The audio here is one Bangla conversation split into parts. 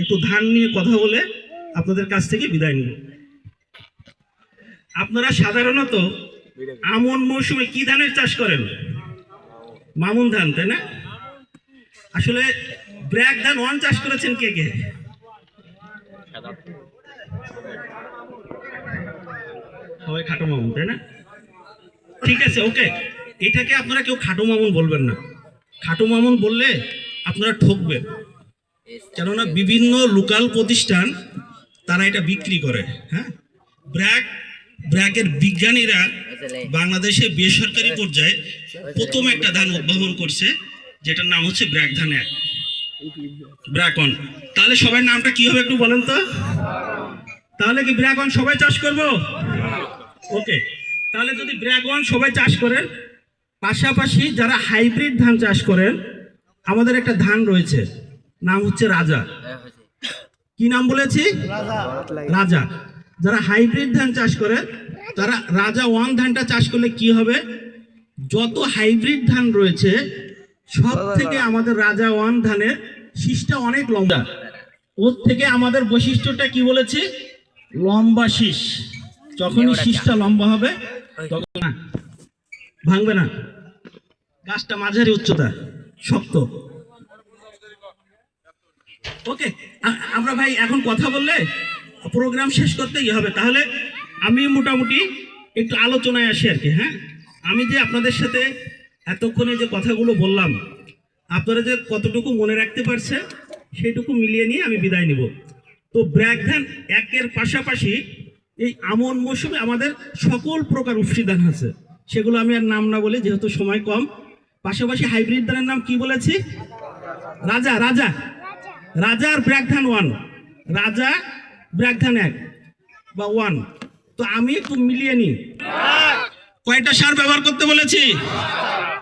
একটু ধান নিয়ে কথা বলে আপনাদের কাছ থেকে বিদায় নিব। আপনারা সাধারণত আমন মৌসুমে কি ধানের চাষ করেন? মামুন ধান, তাই না? আসলে ব্র্যাক ধান ওয়ান চাষ করেছেন কে কে? সবাই খাটো মামুন, তাই না? ঠিক আছে, ওকে। এটাকে আপনারা কেউ খাটো মামুন বলবেন না। খাটো মামুন বললে আপনারা ঠকবেন। কেননা বিভিন্ন লোকাল প্রতিষ্ঠান, তারা এটা বিক্রি করে হ্যাঁ? ব্র্যাক, ব্র্যাকের বিজ্ঞানীরা বাংলাদেশে বেসরকারি পর্যায়ে প্রথম একটা ধান উদ্ভাবন করছে, যেটার নাম হচ্ছে ব্র্যাক ধান এক। ব্র্যাকন তাহলে সবার নামটা কি হবে একটু বলেন তো? তাহলে কি ব্র্যাকন সবাই চাষ করব? ওকে। তাহলে যদি ব্র্যাকন সবাই চাষ করেন, পাশাপাশি যারা হাইব্রিড ধান চাষ করেন, আমাদের একটা ধান রয়েছে। নাম হচ্ছে রাজা। কি নাম বলেছি? রাজা। যারা হাইব্রিড ধান চাষ করে, তারা রাজা ওয়ান ধানটা চাষ করলে কি হবে? যত হাইব্রিড ধান রয়েছে সব থেকে আমাদের রাজা ওয়ান ধানের শীষটা অনেক লম্বা। ওর থেকে আমাদের বৈশিষ্ট্যটা কি বলেছি? লম্বা শীষ। যখনই শীষটা লম্বা হবে, তখন ভাঙবে না। গাছটা মাঝারি উচ্চতা, শক্ত। ওকে আমরা ভাই এখন কথা বললে প্রোগ্রাম শেষ করতেই হবে। তাহলে আমি মোটামুটি একটু আলোচনায় আসি আর কি হ্যাঁ? আমি যে আপনাদের সাথে এতক্ষণে যে কথাগুলো বললাম, আপনারা যে কতটুকু মনে রাখতে পারছেন সেইটুকু মিলিয়ে নিয়ে আমি বিদায় নিব। তো ব্র্যাক ধান একের পাশাপাশি এই আমন মৌসুমে আমাদের সকল প্রকার উফসি ধান আছে। সেগুলো আমি আর নাম না বলি যেহেতু সময় কম, পাশাপাশি হাইব্রিড ধানের নাম কি বলেছি? রাজা রাজা। রাজা আর ওয়ান রাজা ব্র্যাকধান এক বা ওয়ান তো আমি একটু মিলিয়ে নিই। কয়টা সার ব্যবহার করতে বলেছি?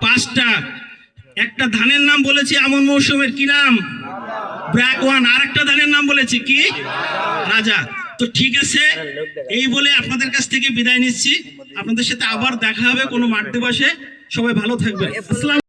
পাঁচটা। একটা ধানের নাম বলেছি আমন মৌসুমের কি নাম? ব্র্যাক ওয়ান। আর একটা ধানের নাম বলেছি কি? রাজা। তো ঠিক আছে, এই বলে আপনাদের কাছ থেকে বিদায় নিচ্ছি। আপনাদের সাথে আবার দেখা হবে কোনো মাঠ দিবসে। সবাই ভালো থাকবে আসসালাম